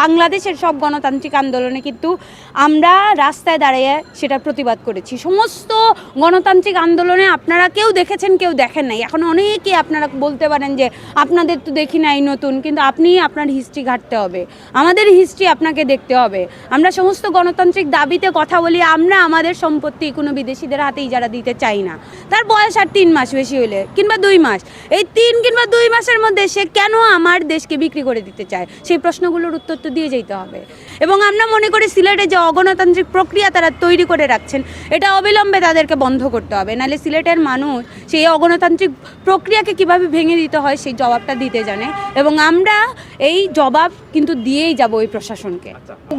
বাংলাদেশের সব গণতান্ত্রিক আন্দোলনে কিন্তু আমরা রাস্তায় দাঁড়িয়ে সেটা প্রতিবাদ করেছি। সমস্ত গণতান্ত্রিক আন্দোলনে আপনারা কেউ দেখেছেন, কেউ দেখেন নাই। এখন অনেকে আপনারা বলতে পারেন যে, আপনাদের তো দেখি নাই নতুন। কিন্তু আপনি আপনার হিস্ট্রি ঘাটতে হবে। আমাদের হিস্ট্রি আপনাকে দেখতে হবে। আমরা সমস্ত গণতান্ত্রিক দাবিতে কথা বলি, আমরা আমাদের সম্পত্তি কোনো বিদেশিদের হাতেই যারা দিতে চাই না। তার বয়স আর তিন মাস বেশি হইলে, কিংবা দুই মাস। এই তিন কিংবা দুই মাসের মধ্যে সে কেন আমার দেশকে বিক্রি করে দিতে চায়? সেই প্রশ্নগুলোর উত্তর তো দিয়ে যেতে হবে। এবং আমরা মনে করি সিলেটে যে অগণতান্ত্রিক প্রক্রিয়া তারা তৈরি করে রাখছেন, এটা অবিলম্বে তাদেরকে বন্ধ করতে হবে। নাহলে সিলেটের মানুষ সেই অগণতান্ত্রিক প্রক্রিয়াকে কীভাবে ভেঙে দিতে হয় সেই জবাবটা দিতে জানে এবং আমরা এই জবাব কিন্তু দিয়েই যাব ওই প্রশাসনকে।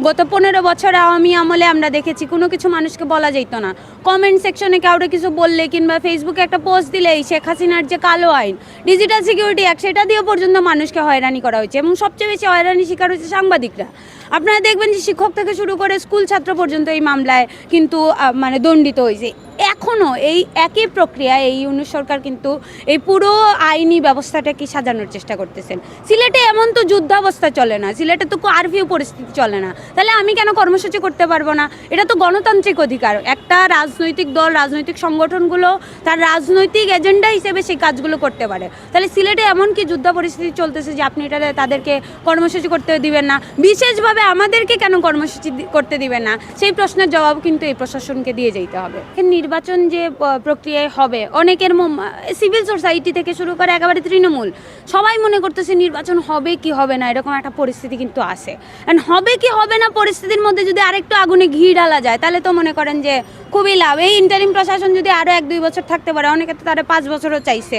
গত পনেরো বছর আওয়ামী আমলে আমরা দেখেছি কোনো কিছু মানুষকে বলা যেত না। কমেন্ট সেকশনে কাউকে কিছু বললে কিংবা ফেসবুকে একটা পোস্ট দিলেই শেখ হাসিনার যে কালো আইন ডিজিটাল সিকিউরিটি অ্যাক্ট সেটা দিয়ে পর্যন্ত মানুষকে হয়রানি করা হয়েছে এবং সবচেয়ে বেশি হয়রানি শিকার হয়েছে সাংবাদিকরা। আপনারা দেখবেন যে শিক্ষক থেকে শুরু করে স্কুল ছাত্র পর্যন্ত এই মামলায় কিন্তু মানে দণ্ডিত হয়েছে। এখনও এই একই প্রক্রিয়া এই ইউনুস সরকার কিন্তু এই পুরো আইনি ব্যবস্থাটাকে সাজানোর চেষ্টা করতেছেন। সিলেটে এমন তো যুদ্ধাবস্থা চলে না, সিলেটে তো কারফিউ পরিস্থিতি চলে না। তাহলে আমি কেন কর্মসূচি করতে পারব না? এটা তো গণতান্ত্রিক অধিকার। একটা রাজনৈতিক দল, রাজনৈতিক সংগঠনগুলো তার রাজনৈতিক এজেন্ডা হিসেবে সেই কাজগুলো করতে পারে। তাহলে সিলেটে এমন কি যুদ্ধ পরিস্থিতি চলতেছে যে আপনি এটা তাদেরকে কর্মসূচি করতে দিবেন না? বিশেষভাবে আমাদেরকে কেন কর্মসূচি করতে দিবেন না? সেই প্রশ্নের জবাব কিন্তু এই প্রশাসনকে দিয়ে যেতে হবে। এখানে নির্বাচন যে প্রক্রিয়ায় হবে, অনেকের সিভিল সোসাইটি থেকে শুরু করে একেবারে তৃণমূল, সবাই মনে করতেছে নির্বাচন হবে কি হবে না, এরকম একটা পরিস্থিতি কিন্তু আসে অ্যান্ড হবে কি হবে না, পরিস্থিতির মধ্যে যদি আরেকটু আগুনে ঘি ঢালা যায়, তাহলে তো মনে করেন যে খুবই লাভ। এই ইন্টারিম প্রশাসন যদি আরও এক, দুই বছর থাকতে পারে, অনেকে তো তারা পাঁচ বছরও চাইছে।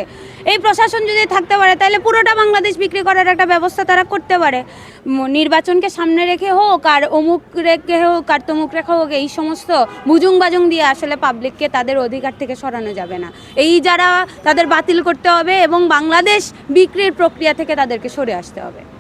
এই প্রশাসন যদি থাকতে পারে, তাহলে পুরোটা বাংলাদেশ বিক্রি করার একটা ব্যবস্থা তারা করতে পারে। নির্বাচনকে সামনে রেখে হোক, আর অমুক রেখে হোক, আর তমুক রেখে হোক, এই সমস্ত বুজুং বাজুং দিয়ে আসলে পাবলিককে তাদের অধিকার থেকে সরানো যাবে না। এই যারা তাদের বাতিল করতে হবে এবং বাংলাদেশ বিক্রির প্রক্রিয়া থেকে তাদেরকে সরে আসতে হবে।